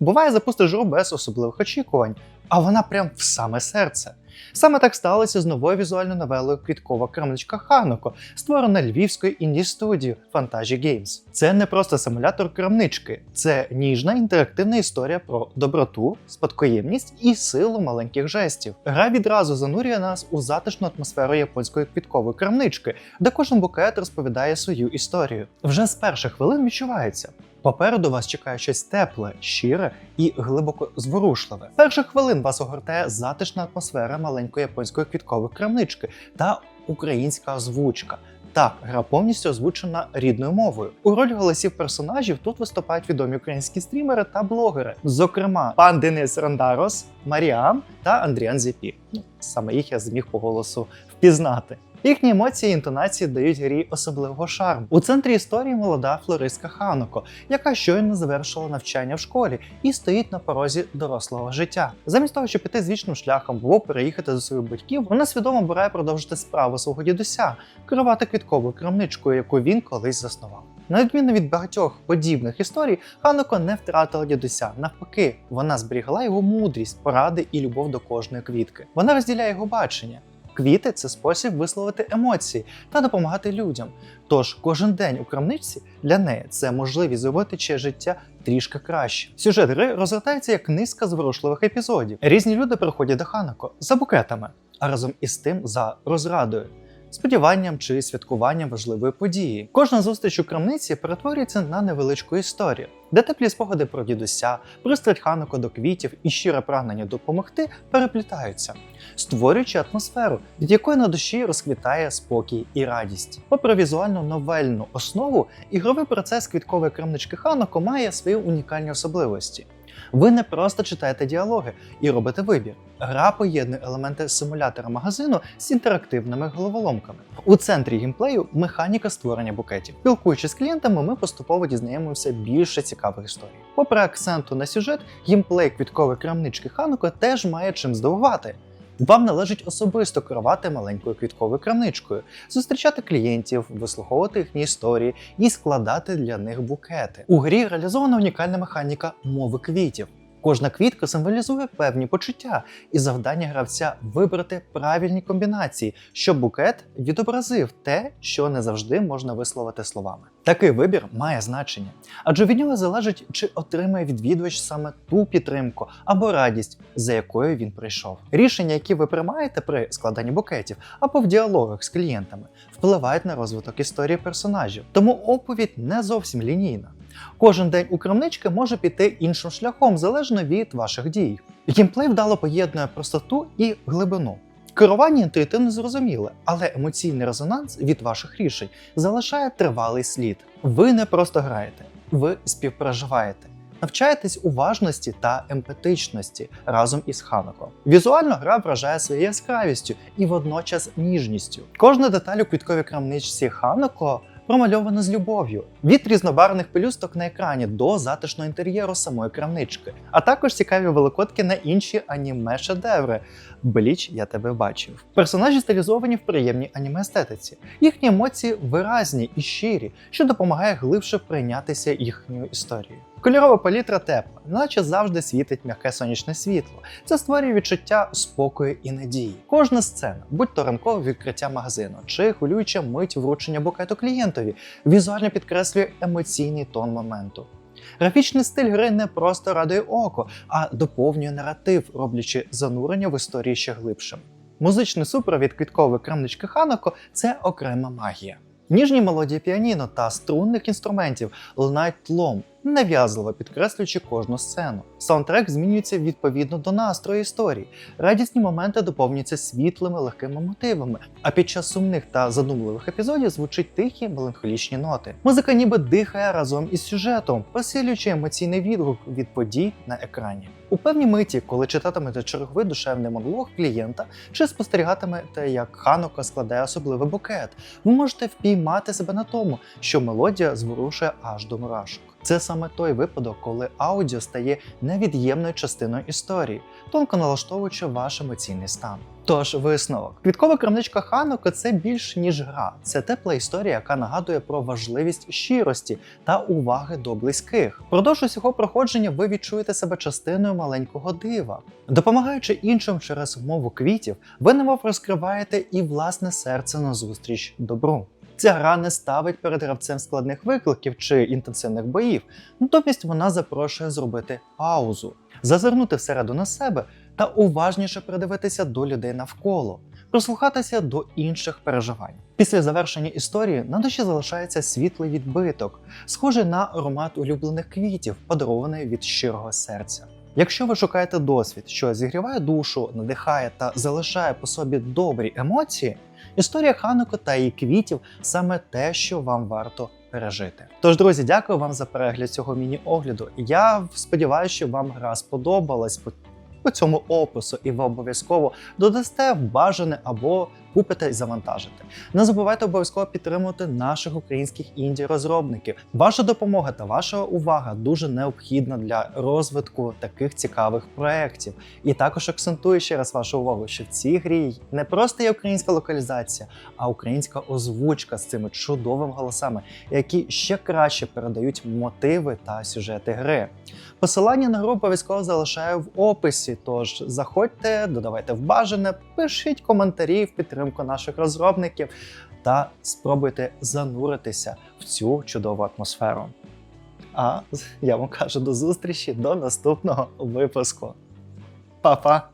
Буває, запустиш гру без особливих очікувань, а вона прям в саме серце. Саме так сталося з новою візуальною новелою Квіткова крамничка Ханоко, створена львівською інді студією Fantasia Games. Це не просто симулятор крамнички, це ніжна інтерактивна історія про доброту, спадкоємність і силу маленьких жестів. Гра відразу занурює нас у затишну атмосферу японської квіткової крамнички, де кожен букет розповідає свою історію. Вже з перших хвилин відчувається. Попереду вас чекає щось тепле, щире і глибоко зворушливе. Перших хвилин вас огортає затишна атмосфера маленької японської квіткової крамнички та українська озвучка. Так, гра повністю озвучена рідною мовою. У роль голосів персонажів тут виступають відомі українські стрімери та блогери, зокрема, пан Денис Рандарос, Маріам та Андріан Зіпі. Саме їх я зміг по голосу впізнати. Їхні емоції і інтонації дають грі особливого шарму. У центрі історії молода флористка Ханоко, яка щойно завершила навчання в школі і стоїть на порозі дорослого життя. Замість того, щоб піти звічним шляхом або переїхати до своїх батьків, вона свідомо бажає продовжити справу свого дідуся, керувати квітковою крамничкою, яку він колись заснував. На відміну від багатьох подібних історій, Ханоко не втратила дідуся. Навпаки, вона зберігла його мудрість, поради і любов до кожної квітки. Вона розділяє його бачення. Квіти це спосіб висловити емоції та допомагати людям. Тож кожен день у крамничці для неї це можливість зробити чиє життя трішки краще. Сюжет гри розгортається як низка зворушливих епізодів. Різні люди приходять до Ханако за букетами, а разом із тим за розрадою. Сподіванням чи святкуванням важливої події. Кожна зустріч у крамниці перетворюється на невеличку історію, де теплі спогади про дідуся, пристрасть Ханако до квітів і щире прагнення допомогти переплітаються, створюючи атмосферу, від якої на душі розквітає спокій і радість. Попри візуальну новельну основу, ігровий процес квіткової крамнички Ханако має свої унікальні особливості. Ви не просто читаєте діалоги і робите вибір. Гра поєднує елементи симулятора магазину з інтерактивними головоломками. У центрі геймплею механіка створення букетів. Спілкуючись з клієнтами, ми поступово дізнаємося більше цікавих історій. Попри акценту на сюжет, геймплей квіткової крамнички Ханука теж має чим здивувати. Вам належить особисто керувати маленькою квітковою крамничкою, зустрічати клієнтів, вислуховувати їхні історії і складати для них букети. У грі реалізована унікальна механіка мови квітів. Кожна квітка символізує певні почуття, і завдання гравця вибрати правильні комбінації, щоб букет відобразив те, що не завжди можна висловити словами. Такий вибір має значення, адже від нього залежить, чи отримає відвідувач саме ту підтримку або радість, за якою він прийшов. Рішення, які ви приймаєте при складанні букетів або в діалогах з клієнтами, впливають на розвиток історії персонажів, тому оповідь не зовсім лінійна. Кожен день у крамнички може піти іншим шляхом залежно від ваших дій. Геймплей вдало поєднує простоту і глибину. Керування інтуїтивно зрозуміле, але емоційний резонанс від ваших рішень залишає тривалий слід. Ви не просто граєте, ви співпереживаєте. Навчаєтесь уважності та емпатичності разом із Ханако. Візуально гра вражає своєю яскравістю і водночас ніжністю. Кожна деталь у квітковій крамничці Ханако промальована з любов'ю від різнобарвних пелюсток на екрані до затишного інтер'єру самої крамнички, а також цікаві великодки на інші аніме шедеври. Бліч, я тебе бачив. Персонажі стилізовані в приємній аніме естетиці. Їхні емоції виразні і щирі, що допомагає глибше прийнятися їхньою історією. Кольорова палітра тепла, наче завжди світить м'яке сонячне світло. Це створює відчуття спокою і надії. Кожна сцена, будь то ранкове відкриття магазину чи хвилююча мить вручення букету клієнтові, візуально підкреслює емоційний тон моменту. Графічний стиль гри не просто радує око, а доповнює наратив, роблячи занурення в історії ще глибшим. Музичний супровід квіткової крамнички Ханако це окрема магія. Ніжні мелодії піаніно та струнних інструментів лунають тлом, нав'язливо підкреслюючи кожну сцену. Саундтрек змінюється відповідно до настрою історії. Радісні моменти доповнюються світлими легкими мотивами, а під час сумних та задумливих епізодів звучать тихі меланхолічні ноти. Музика ніби дихає разом із сюжетом, посилюючи емоційний відгук від подій на екрані. У певній миті, коли читатимете черговий душевний монолог клієнта чи спостерігатимете, як Ханока складає особливий букет, ви можете впіймати себе на тому, що мелодія зворушує аж до мурашок. Це саме той випадок, коли аудіо стає невід'ємною частиною історії, тонко налаштовуючи ваш емоційний стан. Тож висновок. Квіткова крамничка Ханука це більш ніж гра. Це тепла історія, яка нагадує про важливість щирості та уваги до близьких. Продовж усього проходження ви відчуєте себе частиною маленького дива. Допомагаючи іншим через мову квітів, ви немов розкриваєте і власне серце назустріч добру. Ця гра не ставить перед гравцем складних викликів чи інтенсивних боїв, натомість вона запрошує зробити паузу, зазирнути всередину себе та уважніше придивитися до людей навколо, прислухатися до інших переживань. Після завершення історії на душі залишається світлий відбиток, схожий на аромат улюблених квітів, подарований від щирого серця. Якщо ви шукаєте досвід, що зігріває душу, надихає та залишає по собі добрі емоції, історія Хануко та її квітів саме те, що вам варто пережити. Тож, друзі, дякую вам за перегляд цього міні-огляду. Я сподіваюся, що вам гра сподобалась по, цьому опису, і ви обов'язково додасте бажане або купите і завантажите. Не забувайте обов'язково підтримувати наших українських інді-розробників. Ваша допомога та ваша увага дуже необхідна для розвитку таких цікавих проєктів. І також акцентую ще раз вашу увагу, що в цій грі не просто є українська локалізація, а українська озвучка з цими чудовими голосами, які ще краще передають мотиви та сюжети гри. Посилання на гру обов'язково залишаю в описі. Тож заходьте, додавайте в бажане, пишіть коментарі в підтримку наших розробників та спробуйте зануритися в цю чудову атмосферу. А я вам кажу до зустрічі до наступного випуску. Па-па!